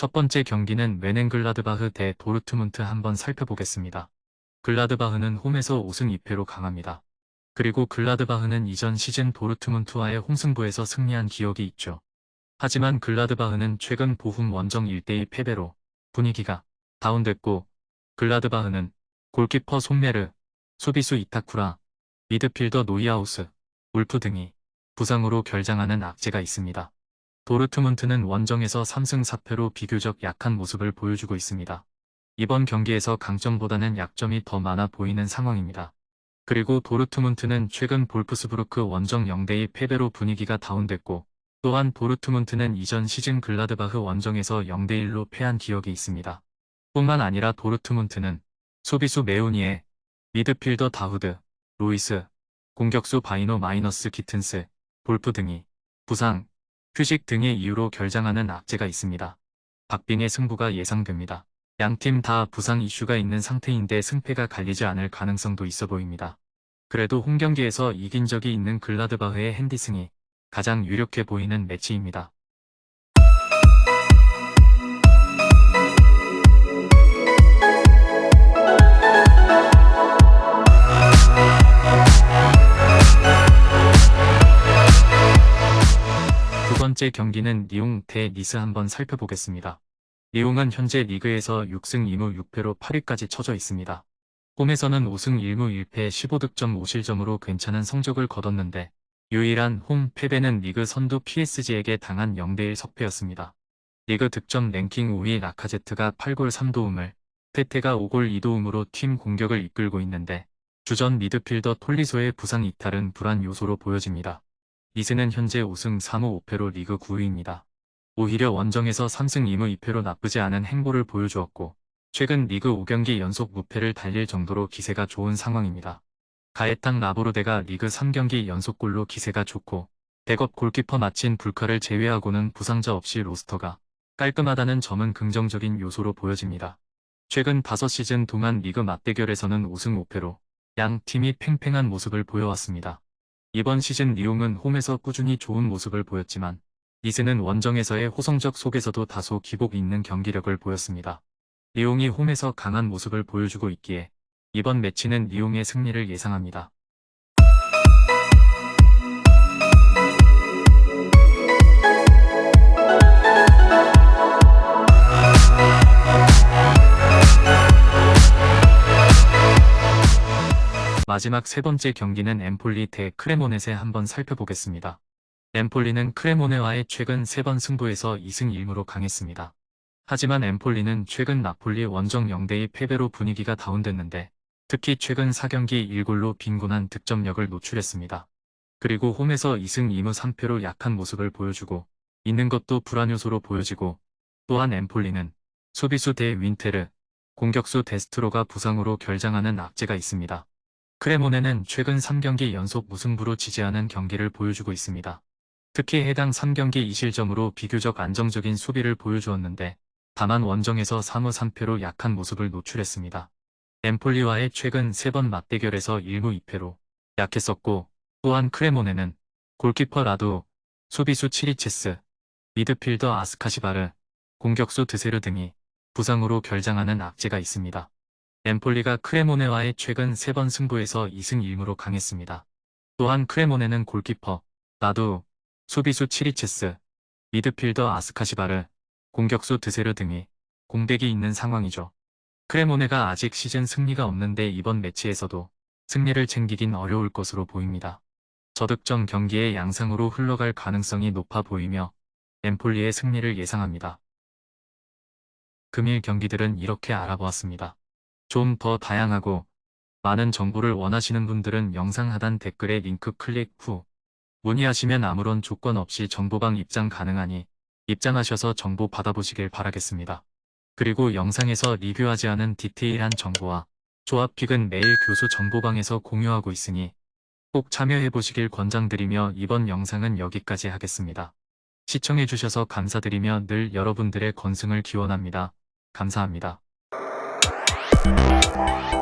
첫 번째 경기는 웨넨글라드바흐 대 도르트문트 한번 살펴보겠습니다. 글라드바흐는 홈에서 5승 2패로 강합니다. 그리고 글라드바흐는 이전 시즌 도르트문트와의 홈승부에서 승리한 기억이 있죠. 하지만 글라드바흐는 최근 보훔 원정 1대1 패배로 분위기가 다운됐고 글라드바흐는 골키퍼 손메르, 수비수 이타쿠라, 미드필더 노이아우스, 울프 등이 부상으로 결장하는 악재가 있습니다. 도르트문트는 원정에서 3승 4패로 비교적 약한 모습을 보여주고 있습니다. 이번 경기에서 강점보다는 약점이 더 많아 보이는 상황입니다. 그리고 도르트문트는 최근 볼프스부르크 원정 0대2 패배로 분위기가 다운됐고 또한 도르트문트는 이전 시즌 글라드바흐 원정에서 0대1로 패한 기억이 있습니다. 뿐만 아니라 도르트문트는 소비수 메우니에 미드필더 다후드, 로이스, 공격수 바이노 마이너스 기튼스, 볼프 등이 부상, 휴식 등의 이유로 결장하는 악재가 있습니다. 박빙의 승부가 예상됩니다. 양팀 다 부상 이슈가 있는 상태인데 승패가 갈리지 않을 가능성도 있어 보입니다. 그래도 홈 경기에서 이긴 적이 있는 글라드바흐의 핸디승이 가장 유력해 보이는 매치입니다. 번째 경기는 리옹 대 니스 한번 살펴보겠습니다. 리옹은 현재 리그에서 6승 2무 6패로 8위까지 처져 있습니다. 홈에서는 5승 1무 1패 15득점 5실점으로 괜찮은 성적을 거뒀는데 유일한 홈 패배는 리그 선두 PSG에게 당한 0대1 석패였습니다. 리그 득점 랭킹 5위 라카제트가 8골 3도움을 페테가 5골 2도움으로 팀 공격을 이끌고 있는데 주전 미드필더 톨리소의 부상 이탈은 불안 요소로 보여집니다. 니스는 현재 5승 3무 5패로 리그 9위입니다. 오히려 원정에서 3승 2무 2패로 나쁘지 않은 행보를 보여주었고 최근 리그 5경기 연속 무패를 달릴 정도로 기세가 좋은 상황입니다. 가에탕 라보르데가 리그 3경기 연속골로 기세가 좋고 백업 골키퍼 마친 불카를 제외하고는 부상자 없이 로스터가 깔끔하다는 점은 긍정적인 요소로 보여집니다. 최근 5시즌 동안 리그 맞대결에서는 5승 5패로 양 팀이 팽팽한 모습을 보여왔습니다. 이번 시즌 리옹은 홈에서 꾸준히 좋은 모습을 보였지만 니스는 원정에서의 호성적 속에서도 다소 기복 있는 경기력을 보였습니다. 리옹이 홈에서 강한 모습을 보여주고 있기에 이번 매치는 리옹의 승리를 예상합니다. 마지막 세 번째 경기는 엠폴리 대 크레모넷에 한번 살펴보겠습니다. 엠폴리는 크레모네와의 최근 세 번 승부에서 2승 1무로 강했습니다. 하지만 엠폴리는 최근 나폴리 원정 0대2 패배로 분위기가 다운됐는데 특히 최근 4경기 1골로 빈곤한 득점력을 노출했습니다. 그리고 홈에서 2승 2무 3패로 약한 모습을 보여주고 있는 것도 불안 요소로 보여지고 또한 엠폴리는 수비수 대 윈테르, 공격수 데스트로가 부상으로 결장하는 악재가 있습니다. 크레모네는 최근 3경기 연속 무승부로 지지하는 경기를 보여주고 있습니다. 특히 해당 3경기 2실점으로 비교적 안정적인 수비를 보여주었는데 다만 원정에서 3무 3패로 약한 모습을 노출했습니다. 엠폴리와의 최근 3번 맞대결에서 1무 2패로 약했었고 또한 크레모네는 골키퍼 라도, 수비수 치리체스, 미드필더 아스카시바르, 공격수 드세르 등이 부상으로 결장하는 악재가 있습니다. 엠폴리가 크레모네와의 최근 3번 승부에서 2승 1무로 강했습니다. 또한 크레모네는 골키퍼, 나도, 수비수 치리체스, 미드필더 아스카시바르, 공격수 드세르 등이 공백이 있는 상황이죠. 크레모네가 아직 시즌 승리가 없는데 이번 매치에서도 승리를 챙기긴 어려울 것으로 보입니다. 저득점 경기의 양상으로 흘러갈 가능성이 높아 보이며 엠폴리의 승리를 예상합니다. 금일 경기들은 이렇게 알아보았습니다. 좀 더 다양하고 많은 정보를 원하시는 분들은 영상 하단 댓글에 링크 클릭 후 문의하시면 아무런 조건 없이 정보방 입장 가능하니 입장하셔서 정보 받아보시길 바라겠습니다. 그리고 영상에서 리뷰하지 않은 디테일한 정보와 조합픽은 매일 교수 정보방에서 공유하고 있으니 꼭 참여해보시길 권장드리며 이번 영상은 여기까지 하겠습니다. 시청해주셔서 감사드리며 늘 여러분들의 건승을 기원합니다. 감사합니다. Bye.